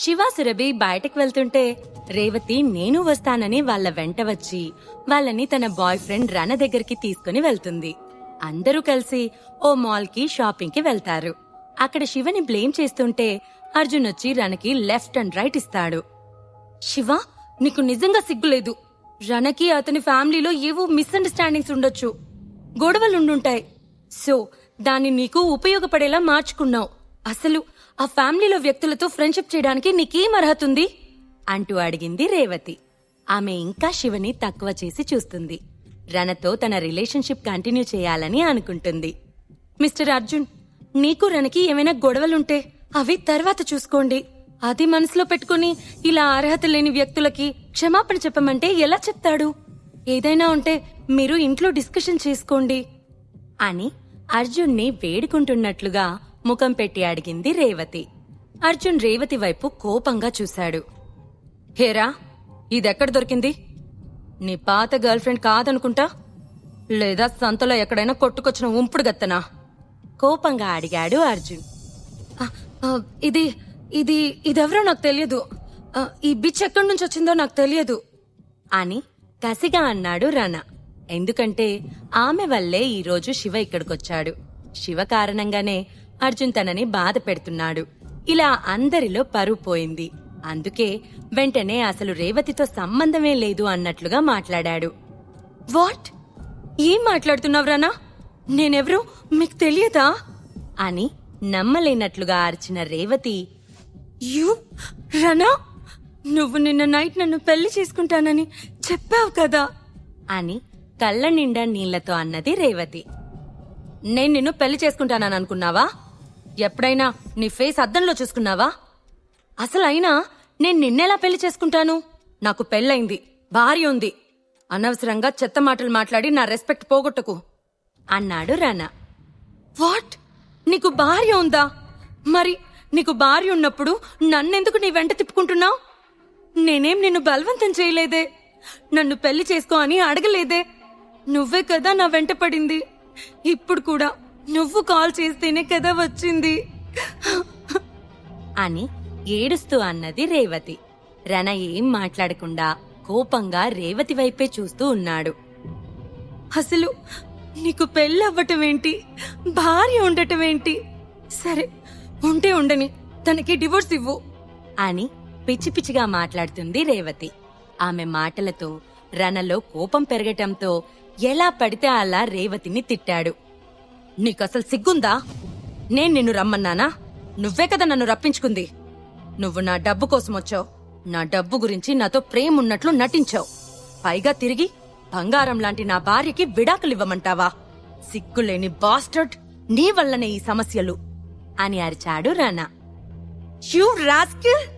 శివ సురభి బయటకు వెళ్తుంటే రేవతి నేను వస్తానని వాళ్ళ వెంట వచ్చి వాళ్ళని తన బాయ్ ఫ్రెండ్ రణ దగ్గరికి తీసుకుని వెళ్తుంది. అందరూ కలిసి ఓ మాల్కి షాపింగ్కి వెళ్తారు. అక్కడ శివని బ్లేమ్ చేస్తుంటే అర్జున్ వచ్చి రణకి లెఫ్ట్ అండ్ రైట్ ఇస్తాడు. శివ నీకు నిజంగా సిగ్గులేదు. రణకి అతని ఫ్యామిలీలో ఏవో మిస్అండర్స్టాండింగ్స్ ఉండొచ్చు. గొడవలుండుంటాయి. సో దాన్ని నీకు ఉపయోగపడేలా మార్చుకున్నావు. అసలు ఆ ఫ్యామిలీలో వ్యక్తులతో ఫ్రెండ్షిప్ చేయడానికి నీకేం అర్హత ఉంది అంటూ అడిగింది రేవతి. ఆమె ఇంకా శివని తక్కువ చేసి చూస్తుంది. రణతో తన రిలేషన్షిప్ కంటిన్యూ చేయాలని అనుకుంటుంది. మిస్టర్ అర్జున్ నీకు రణకి ఏమైనా గొడవలుంటే అవి తర్వాత చూసుకోండి. అది మనసులో పెట్టుకుని ఇలా అర్హత లేని వ్యక్తులకి క్షమాపణ చెప్పమంటే ఎలా చెప్తాడు? ఏదైనా ఉంటే మీరు ఇంట్లో డిస్కషన్ చేసుకోండి. అని అర్జున్ని వేడుకుంటున్నట్లుగా ముఖం పెట్టి అడిగింది రేవతి. అర్జున్ రేవతి వైపు కోపంగా చూశాడు. హేరా ఇదెక్కడ దొరికింది? నీ పాత గర్ల్ ఫ్రెండ్ కాదనుకుంటా? లేదా సంతలో ఎక్కడైనా కొట్టుకొచ్చిన ఉంపుడు గత్తనా? కోపంగా అడిగాడు అర్జున్. "ఆ, ఆ, ఇది ఇది ఇదెవరో నాకు తెలియదు. ఈ బిచ్ ఎక్కడి నుంచి వచ్చిందో నాకు తెలియదు. అని కసిగా అన్నాడు రణ. ఎందుకంటే ఆమె వల్లే ఈరోజు శివ ఇక్కడికొచ్చాడు. శివ కారణంగానే అర్జున్ తనని బాధ పెడుతున్నాడు. ఇలా అందరిలో పరువు పోయింది. అందుకే వెంటనే అసలు రేవతితో సంబంధమే లేదు అన్నట్లుగా మాట్లాడాడు. వాట్? ఏం మాట్లాడుతున్నావు రానా? నేనెవరో? మీకు తెలియదా? అని నమ్మలేనట్లుగా అరిచిన రేవతి యూ? రనా? నువ్వు నిన్న నైట్ నన్ను పెళ్ళి చేసుకుంటానని చెప్పావు కదా? అని కళ్ళ నిండా నీళ్ళతో అన్నది రేవతి. నేను నిన్ను పెళ్ళి చేసుకుంటానని అనుకున్నావా? ఎప్పుడైనా నీ ఫేస్ అద్దంలో చూసుకున్నావా? అసలైనా నేను నిన్నెలా పెళ్ళి చేసుకుంటాను? నాకు పెళ్ళైంది భార్య ఉంది. అనవసరంగా చెత్త మాటలు మాట్లాడి నా రెస్పెక్ట్ పోగొట్టకు. అన్నాడు రానా. వాట్? నీకు భార్య ఉందా? మరి నీకు భార్య ఉన్నప్పుడు నన్నెందుకు నీ వెంట తిప్పుకుంటున్నావు? నేనేం నిన్ను బలవంతం చేయలేదే? నన్ను పెళ్ళి చేసుకో అని అడగలేదే? నువ్వే కదా నా వెంట పడింది. ఇప్పుడు కూడా నువ్వు కాల్ చేస్తేనే కదా వచ్చింది. అని ఏడుస్తూ అన్నది రేవతి. రణ ఏం మాట్లాడకుండా కోపంగా రేవతి వైపే చూస్తూ ఉన్నాడు. అసలు నీకు పెళ్ళవ్వటం ఏంటి భార్య ఉండటం ఏంటి సరే ఉంటే ఉండని తనకి డివోర్స్ ఇవ్వు. అని పిచ్చి పిచ్చిగా మాట్లాడుతుంది రేవతి. ఆమె మాటలతో రణలో కోపం పెరగటంతో ఎలా పడితే అలా రేవతిని తిట్టాడు. నీకసలు సిగ్గుందా? నేను నిన్ను రమ్మన్నానా? నువ్వే కదా నన్ను రప్పించుకుంది. నువ్వు నా డబ్బు కోసం వచ్చావు. నా డబ్బు గురించి నాతో ప్రేమ ఉన్నట్లు నటించావు. పైగా తిరిగి బంగారం లాంటి నా భార్యకి విడాకులివ్వమంటావా? సిగ్గులేని బాస్టర్డ్ నీ వల్లనే ఈ సమస్యలు. అని అరిచాడు రణ యూ రాస్కిల్!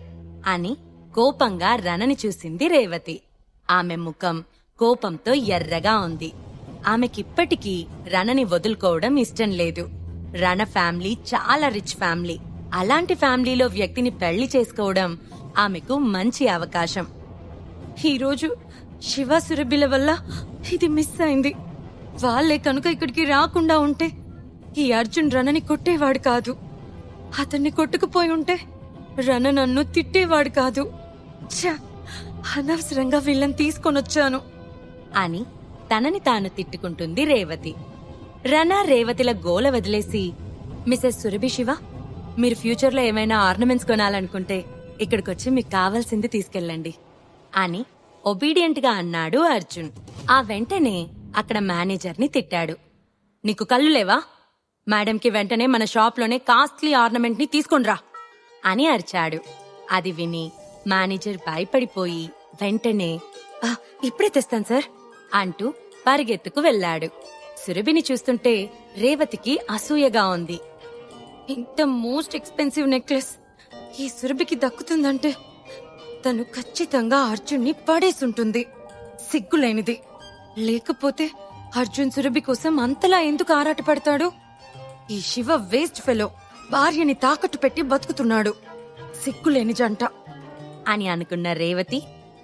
అని కోపంగా రణని చూసింది రేవతి. ఆమె ముఖం కోపంతో ఎర్రగా ఉంది. ఆమెకిప్పటికీ రణని వదులుకోవడం ఇష్టం లేదు. రణ ఫ్యామిలీ చాలా రిచ్ ఫ్యామిలీ. అలాంటి ఫ్యామిలీలో వ్యక్తిని పెళ్ళి చేసుకోవడం ఆమెకు మంచి అవకాశం. ఈరోజు శివ సురభిల వల్ల ఇది మిస్ అయింది. వాళ్ళే కనుక ఇక్కడికి రాకుండా ఉంటే ఈ అర్జున్ రణని కొట్టేవాడు కాదు. అతన్ని కొట్టుకుపోయి ఉంటే రణ నన్ను తిట్టేవాడు కాదు. ఛ! అనవసరంగా వీళ్ళని తీసుకొనొచ్చాను. అని తనని తాను తిట్టుకుంటుంది రేవతి. రనా రేవతిల గోల వదిలేసి మిసెస్ సురభి శివ మీరు ఫ్యూచర్లో ఏమైనా ఆర్నమెంట్స్ కొనాలనుకుంటే ఇక్కడికొచ్చి మీకు కావాల్సింది తీసుకెళ్ళండి అని ఒబీడియంట్గా అన్నాడు అర్జున్. ఆ వెంటనే అక్కడ మేనేజర్ని తిట్టాడు. నీకు కళ్ళు లేవా? మేడంకి వెంటనే మన షాప్లోనే కాస్ట్లీ ఆర్నమెంట్ని తీసుకొనిరా అని అరిచాడు. అది విని మేనేజర్ భయపడిపోయి వెంటనే ఇప్పుడే తెస్తాను సార్ అంటూ పరిగెత్తుకు వెళ్ళాడు. సురభిని చూస్తుంటే రేవతికి అసూయగా ఉంది. ఇంత మోస్ట్ ఎక్స్పెన్సివ్ నెక్లెస్ ఈ సురభికి దక్కుతుందంటే తను ఖచ్చితంగా అర్జున్ని పడేసుంటుంది. సిగ్గులేనిది. లేకపోతే అర్జున్ సురభి కోసం అంతలా ఎందుకు ఆరాటపడతాడు? ఈ శివ వేస్ట్ ఫెలో. భార్యని తాకట్టు పెట్టి బతుకుతున్నాడు. సిగ్గులేని జంట. అని అనుకున్న రేవతి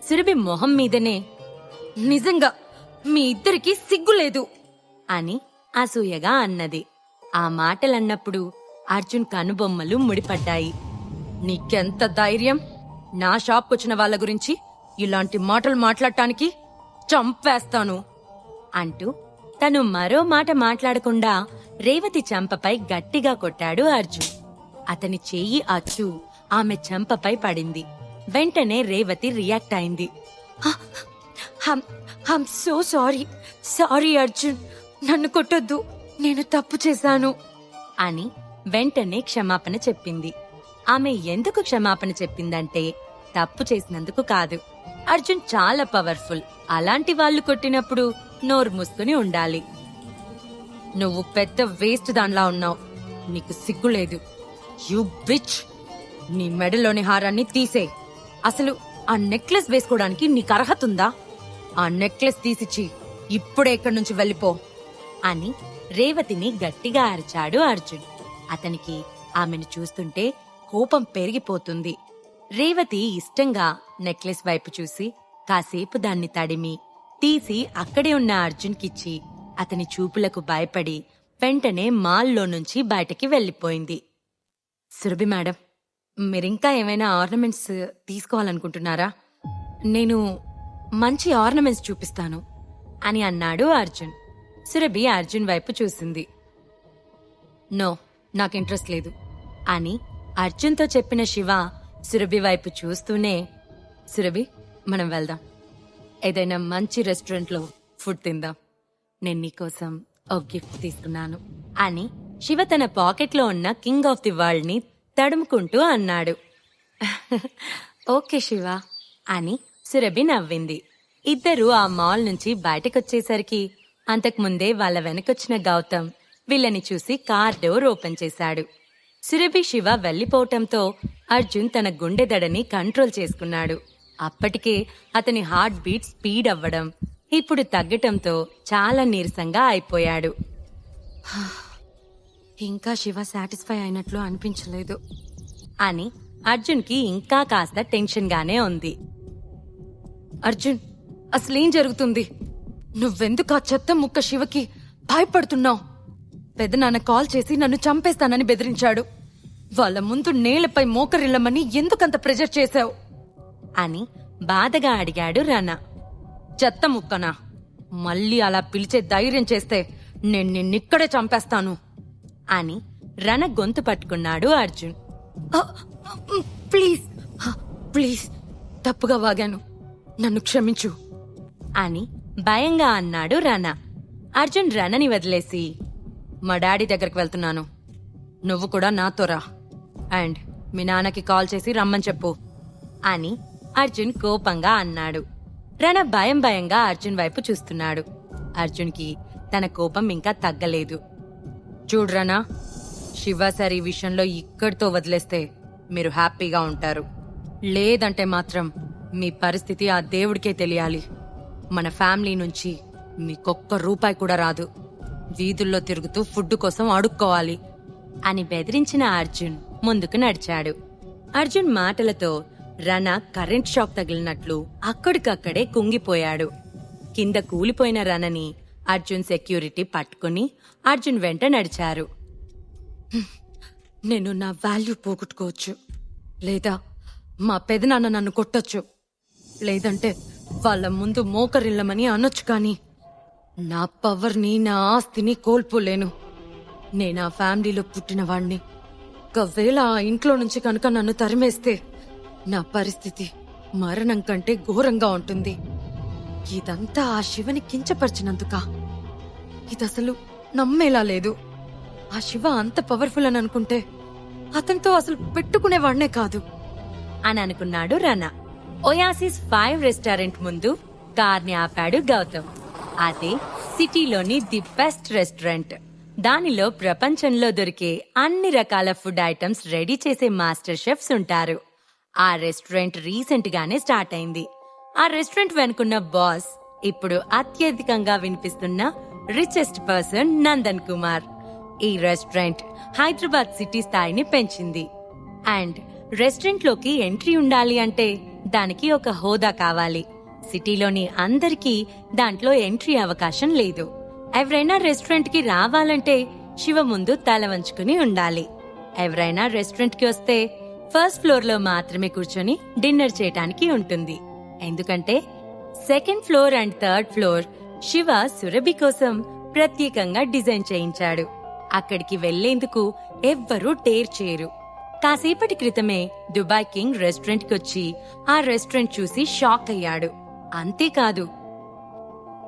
సురభి మొహం మీదనే నిజంగా మీ ఇద్దరికి సిగ్గులేదు అని అసూయగా అన్నది. ఆ మాటలన్నప్పుడు అర్జున్ కనుబొమ్మలు ముడిపడ్డాయి. నీకెంత ధైర్యం? నా షాప్కొచ్చిన వాళ్ళ గురించి ఇలాంటి మాటలు మాట్లాడటానికి చంపేస్తాను అంటూ తను మరో మాట మాట్లాడకుండా రేవతి చెంపపై గట్టిగా కొట్టాడు అర్జున్. అతని చెయ్యి అచ్చు ఆమె చెంపపై పడింది. వెంటనే రేవతి రియాక్ట్ అయింది. I'm so sorry sorry Arjun నన్ను కొట్టొద్దు. నేను తప్పు చేశాను. అని వెంటనే క్షమాపణ చెప్పింది. ఆమె ఎందుకు క్షమాపణ చెప్పిందంటే తప్పు చేసినందుకు కాదు. అర్జున్ చాలా పవర్ఫుల్. అలాంటి వాళ్ళు కొట్టినప్పుడు నోరు మూసుకుని ఉండాలి. నువ్వు పెద్ద వేస్ట్ దానిలా ఉన్నావు. నీకు సిగ్గులేదు యు బిచ్ నీ మెడలోని హారాన్ని తీసే అసలు ఆ నెక్లెస్ వేసుకోవడానికి నీకు అర్హత ఉందా? ఆ నెక్లెస్ తీసిచ్చి ఇప్పుడే ఇక్కడి నుంచి వెళ్ళిపో అని రేవతిని గట్టిగా అరిచాడు అర్జున్. అతనికి ఆమెను చూస్తుంటే కోపం పెరిగిపోతుంది. రేవతి ఇష్టంగా నెక్లెస్ వైపు చూసి కాసేపు దాన్ని తడిమి తీసి అక్కడే ఉన్న అర్జున్కిచ్చి అతని చూపులకు భయపడి వెంటనే మాల్లో నుంచి బయటకి వెళ్ళిపోయింది. సురభి మేడం మీరింకా ఏమైనా ఆర్నమెంట్స్ తీసుకోవాలనుకుంటున్నారా? నేను మంచి ఆర్నమెంట్స్ చూపిస్తాను అని అన్నాడు అర్జున్. సురభి అర్జున్ వైపు చూసింది. నో నాకు ఇంట్రెస్ట్ లేదు అని అర్జున్తో చెప్పిన శివ సురభి వైపు చూస్తూనే సురభి మనం వెళ్దాం. ఏదైనా మంచి రెస్టారెంట్లో ఫుడ్ తిందాం. నేను నీకోసం ఒక గిఫ్ట్ తీసుకున్నాను అని శివ తన పాకెట్లో ఉన్న కింగ్ ఆఫ్ ది వరల్డ్ని తడుముకుంటూ అన్నాడు. ఓకే శివ అని సురభి నవ్వింది. ఇద్దరు ఆ మాల్ నుంచి బయటకొచ్చేసరికి అంతకుముందే వాళ్ళ వెనకొచ్చిన గౌతమ్ వీళ్ళని చూసి కార్ డోర్ ఓపెన్ చేశాడు. సురభి శివ వెళ్ళిపోవటంతో అర్జున్ తన గుండె దడని కంట్రోల్ చేసుకున్నాడు. అప్పటికే అతని హార్ట్ బీట్ స్పీడ్ అవ్వడం ఇప్పుడు తగ్గటంతో చాలా నీరసంగా అయిపోయాడు. ఇంకా శివ సాటిస్ఫై అయినట్లు అనిపించలేదు. అని అర్జున్కి ఇంకా కాస్త టెన్షన్ గానే ఉంది. అర్జున్ అసలేం జరుగుతుంది? నువ్వెందుకు ఆ చెత్త ముక్క శివకి భయపడుతున్నావు? పెదనాన్న కాల్ చేసి నన్ను చంపేస్తానని బెదిరించాడు. వాళ్ళ ముందు నేలపై మోకరిల్లమని ఎందుకంత ప్రెజర్ చేశావు? అని బాధగా అడిగాడు రానా. చెత్త ముక్కనా? మళ్ళీ అలా పిలిచే ధైర్యం చేస్తే నేను నిన్నిక్కడే చంపేస్తాను. అని రణ గొంతు పట్టుకున్నాడు అర్జున్. "ఆ, ప్లీజ్. ప్లీజ్ తప్పుగా వాగాను. నన్ను క్షమించు. అని భయంగా అన్నాడు రణ అర్జున్ రణని వదిలేసి మా డాడీ దగ్గరికి వెళ్తున్నాను. నువ్వు కూడా నాతో రా. అండ్ మీ నాన్నకి కాల్ చేసి రమ్మని చెప్పు. అని అర్జున్ కోపంగా అన్నాడు. రణ భయం భయంగా అర్జున్ వైపు చూస్తున్నాడు. అర్జున్కి తన కోపం ఇంకా తగ్గలేదు. చూడ్రనా శివ సార్ ఈ విషయంలో ఇక్కడితో వదిలేస్తే మీరు హ్యాపీగా ఉంటారు. లేదంటే మాత్రం మీ పరిస్థితి ఆ దేవుడికే తెలియాలి. మన ఫ్యామిలీ నుంచి మీకొక్క రూపాయి కూడా రాదు. వీధుల్లో తిరుగుతూ ఫుడ్ కోసం అడుక్కోవాలి. అని బెదిరించిన అర్జున్ ముందుకు నడిచాడు. అర్జున్ మాటలతో రణ కరెంట్ షాక్ తగిలినట్లు అక్కడికక్కడే కుంగిపోయాడు. కింద కూలిపోయిన రణని అర్జున్ సెక్యూరిటీ పట్టుకుని అర్జున్ వెంట నడిచారు. నేను నా వాల్యూ పోగొట్టుకోవచ్చు. లేదా మా పెదనాన్న నన్ను కొట్టొచ్చు. లేదంటే వాళ్ళ ముందు మోకరిల్లమని అనొచ్చు కానీ నా పవర్ని నా ఆస్తిని కోల్పోలేను. నేను ఆ ఫ్యామిలీలో పుట్టిన వాణ్ణి. ఒకవేళ ఆ ఇంట్లో నుంచి కనుక నన్ను తరిమేస్తే నా పరిస్థితి మరణం కంటే ఘోరంగా ఉంటుంది. ఇదంతా ఆ శివని కించపరిచినందుక. ఇదసలు నమ్మేలా లేదు. ఆ శివ అంత పవర్ఫుల్ అని అనుకుంటే అతనితో అసలు పెట్టుకునేవాళ్నే కాదు. అని అనుకున్నాడు రానా. ఒయాసిస్ ఫైవ్ రెస్టారెంట్ ముందు కార్ని ఆపాడు గౌతమ్. అదే సిటీలోని ది బెస్ట్ రెస్టారెంట్. దానిలో ప్రపంచంలో దొరికే అన్ని రకాల ఫుడ్ ఐటమ్స్ రెడీ చేసే మాస్టర్ షెఫ్స్ ఉంటారు. ఆ రెస్టారెంట్ రీసెంట్ గానే స్టార్ట్ అయింది. ఆ రెస్టారెంట్ వెనుకున్న బాస్ ఇప్పుడు అత్యధికంగా వినిపిస్తున్న రిచెస్ట్ పర్సన్ నందన్ కుమార్. ఈ రెస్టారెంట్ హైదరాబాద్ సిటీ స్థాయిని పెంచింది. అండ్ రెస్టారెంట్లోకి ఎంట్రీ ఉండాలి అంటే దానికి ఒక హోదా కావాలి. సిటీలోని అందరికీ దాంట్లో ఎంట్రీ అవకాశం లేదు. ఎవరైనా రెస్టారెంట్కి రావాలంటే శివ ముందు తల వంచుకుని ఉండాలి. ఎవరైనా రెస్టారెంట్కి వస్తే ఫస్ట్ ఫ్లోర్లో మాత్రమే కూర్చొని డిన్నర్ చేయటానికి ఉంటుంది. ఎందుకంటే second floor and third floor Shiva Surabhi కోసం ప్రత్యేకంగా డిజైన్ చేయించాడు. అక్కడికి వెళ్ళేందుకు ఎవ్వరూ టేర్ చేయరు. కాసేపటి క్రితమే దుబాయ్ కింగ్ రెస్టారెంట్ వచ్చి ఆ రెస్టారెంట్ చూసి షాక్ అయ్యాడు. అంతేకాదు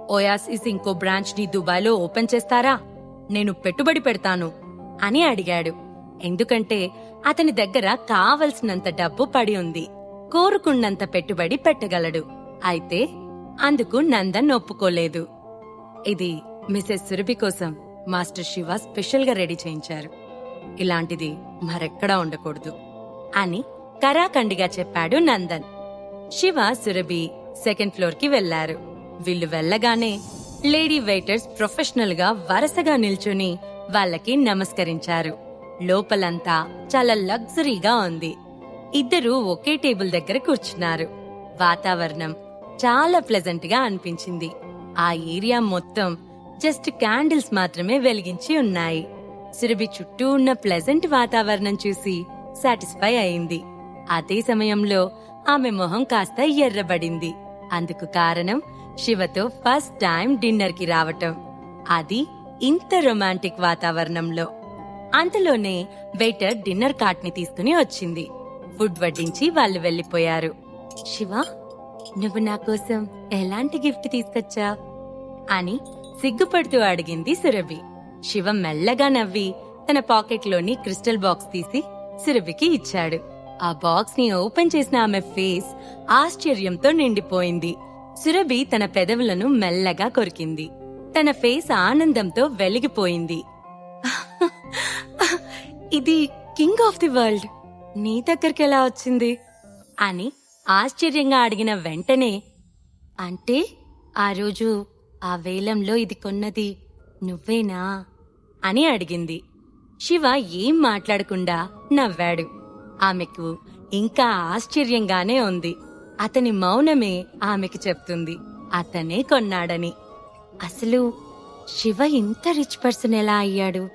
ఓయాసిస్ ఇంకో బ్రాంచ్ని దుబాయ్లో ఓపెన్ చేస్తారా? నేను పెట్టుబడి పెడతాను అని అడిగాడు. ఎందుకంటే అతని దగ్గర కావలసినంత డబ్బు పడి ఉంది. కోరుకున్నంత పెట్టుబడి పెట్టగలడు. అయితే అందుకు నందన్ ఒప్పుకోలేదు. ఇది మిసెస్ సురభి కోసం మాస్టర్ శివ స్పెషల్గా రెడీ చేయించారు. ఇలాంటిది మరెక్కడా ఉండకూడదు అని కరాఖండిగా చెప్పాడు నందన్. శివ సురభి సెకండ్ ఫ్లోర్కి వెళ్ళారు వీళ్ళు వెళ్ళగానే లేడీ వెయిటర్స్ ప్రొఫెషనల్గా వరుసగా నిల్చుని వాళ్ళకి నమస్కరించారు. లోపలంతా చాలా లగ్జరీగా ఉంది. ఇద్దరు ఒకే టేబుల్ దగ్గర కూర్చున్నారు. వాతావరణం చాలా ప్లెజెంట్గా అనిపించింది. ఆ ఏరియా మొత్తం జస్ట్ క్యాండిల్స్ మాత్రమే వెలిగించి ఉన్నాయి. సురభి చుట్టూ ఉన్న ప్లెజెంట్ వాతావరణం చూసి సాటిస్ఫై అయింది. అదే సమయంలో ఆమె మొహం కాస్త ఎర్రబడింది. అందుకు కారణం శివతో ఫస్ట్ టైం డిన్నర్కి రావటం. అది ఇంత రొమాంటిక్ వాతావరణంలో. అంతలోనే వెయిటర్ డిన్నర్ కార్ట్ని తీసుకుని వచ్చింది. ఫుడ్ వడ్డించి వాళ్ళు వెళ్ళిపోయారు శివ నువ్వు నా కోసం ఎలాంటి గిఫ్ట్ తీసుకొచ్చా అని సిగ్గుపడుతూ అడిగింది సురభి. శివ మెల్లగా నవ్వి తన పాకెట్లోని క్రిస్టల్ బాక్స్ తీసి సురభికి ఇచ్చాడు. ఆ బాక్స్ని ఓపెన్ చేసిన ఆమె ఫేస్ ఆశ్చర్యంతో నిండిపోయింది. సురభి తన పెదవులను మెల్లగా కొరికింది. తన ఫేస్ ఆనందంతో వెలిగిపోయింది. ఇది కింగ్ ఆఫ్ ది వరల్డ్. నీ దగ్గరికి ఎలా వచ్చింది? అని ఆశ్చర్యంగా అడిగిన వెంటనే అంటే ఆ రోజు ఆ వేలంలో ఇది కొన్నది నువ్వేనా? అని అడిగింది. శివ ఏం మాట్లాడకుండా నవ్వాడు. ఆమెకు ఇంకా ఆశ్చర్యంగానే ఉంది. అతని మౌనమే ఆమెకి చెప్తుంది. అతనే కొన్నాడని. అసలు శివ ఇంత రిచ్ పర్సన్ ఎలా అయ్యాడు?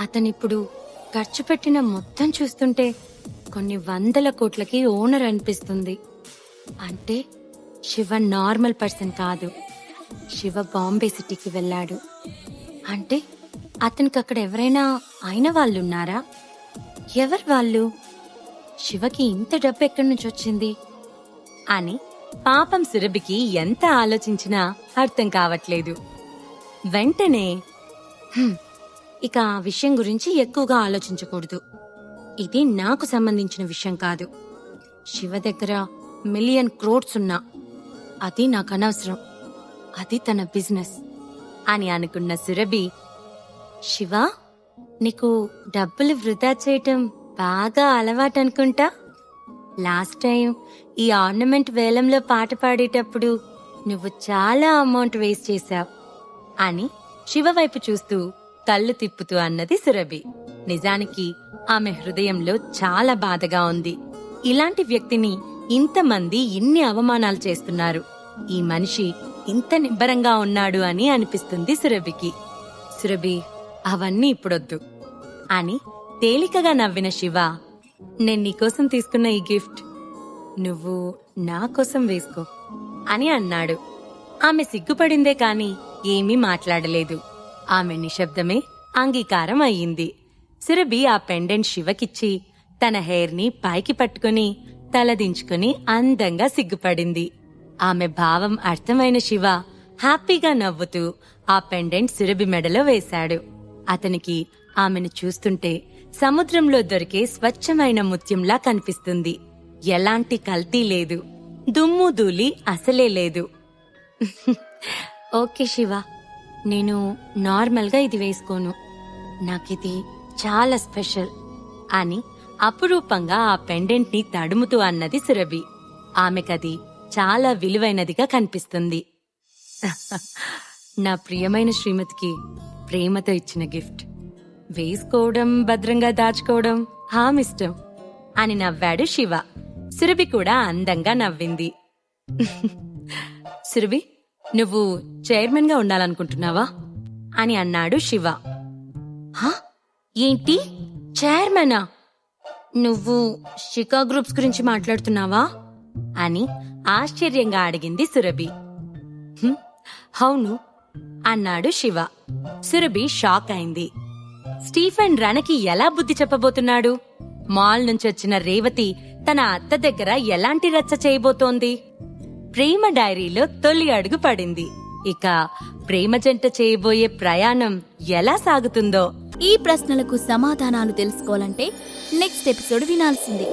అతనిప్పుడు ఖర్చు పెట్టిన మొత్తం చూస్తుంటే కొన్ని వందల కోట్లకి ఓనర్ అనిపిస్తుంది. అంటే శివ నార్మల్ పర్సన్ కాదు. శివ బాంబే సిటీకి వెళ్ళాడు. అంటే అతనికి అక్కడ ఎవరైనా అయిన వాళ్ళు ఉన్నారా ఎవరు వాళ్ళు? శివకి ఇంత డబ్బు ఎక్కడి నుంచి వచ్చింది? అని పాపం సురభికి ఎంత ఆలోచించినా అర్థం కావట్లేదు. వెంటనే ఇక ఆ విషయం గురించి ఎక్కువగా ఆలోచించకూడదు. ఇది నాకు సంబంధించిన విషయం కాదు. శివ దగ్గర మిలియన్ క్రోడ్స్ ఉన్నా అది నాకు అనవసరం. అది తన బిజినెస్ అని అనుకున్న సురభి శివ నీకు డబ్బులు వృధా చేయటం బాగా అలవాటు అనుకుంటా లాస్ట్ టైం ఈ ఆర్నమెంట్ వేలంలో పాట పాడేటప్పుడు నువ్వు చాలా అమౌంట్ వేస్ట్ చేశావు అని శివ వైపు చూస్తూ కళ్ళు తిప్పుతూ అన్నది సురభి. నిజానికి ఆమె హృదయంలో చాలా బాధగా ఉంది. ఇలాంటి వ్యక్తిని ఇంతమంది ఇన్ని అవమానాలు చేస్తున్నారు. ఈ మనిషి ఇంత నిబ్బరంగా ఉన్నాడు అని అనిపిస్తుంది సురభికి. సురభి అవన్నీ ఇప్పుడొద్దు. అని తేలికగా నవ్విన శివ నేను నీకోసం తీసుకున్న ఈ గిఫ్ట్. నువ్వు నా కోసం వేసుకో అని అన్నాడు. ఆమె సిగ్గుపడిందే కాని ఏమీ మాట్లాడలేదు. ఆమె నిశ్శబ్దమే అంగీకారం అయ్యింది. సురభి ఆ పెండెంట్ శివకిచ్చి తన హెయిర్ని పైకి పట్టుకుని తలదించుకుని అందంగా సిగ్గుపడింది. ఆమె భావం అర్థమైన శివ హ్యాపీగా నవ్వుతూ ఆ పెండెంట్ సురభి మెడలో వేశాడు. అతనికి ఆమెను చూస్తుంటే సముద్రంలో దొరికే స్వచ్ఛమైన ముత్యంలా కనిపిస్తుంది. ఎలాంటి కల్తీ లేదు. దుమ్ము ధూళి అసలే లేదు. ఓకే శివ నేను నార్మల్గా ఇది వేసుకోను. నాకిది చాలా స్పెషల్ అని అపురూపంగా ఆ పెండెంట్ని తడుముతూ అన్నది సురభి. ఆమెకది చాలా విలువైనదిగా కనిపిస్తుంది. నా ప్రియమైన శ్రీమతికి ప్రేమతో ఇచ్చిన గిఫ్ట్. వేసుకోవడం భద్రంగా దాచుకోవడం. హామిష్టం అని నవ్వాడు శివ. సురభి కూడా అందంగా నవ్వింది. సురభి నువ్వు చైర్మన్గా ఉండాలనుకుంటున్నావా? అని అన్నాడు శివ. ఏంటి? చైర్మనా? నువ్వు షికా గ్రూప్స్ గురించి మాట్లాడుతున్నావా? అని ఆశ్చర్యంగా అడిగింది సురభి. అవును అన్నాడు శివ. సురభి షాక్ అయింది. స్టీఫెన్ రణకి ఎలా బుద్ధి చెప్పబోతున్నాడు? మాల్ నుంచి వచ్చిన రేవతి తన అత్త దగ్గర ఎలాంటి రచ్చ చేయబోతోంది? ప్రేమ డైరీలో తొలి అడుగు పడింది. ఇక ప్రేమ జంట చేయబోయే ప్రయాణం ఎలా సాగుతుందో? ఈ ప్రశ్నలకు సమాధానాలు తెలుసుకోవాలంటే నెక్స్ట్ ఎపిసోడ్ వినాల్సిందే.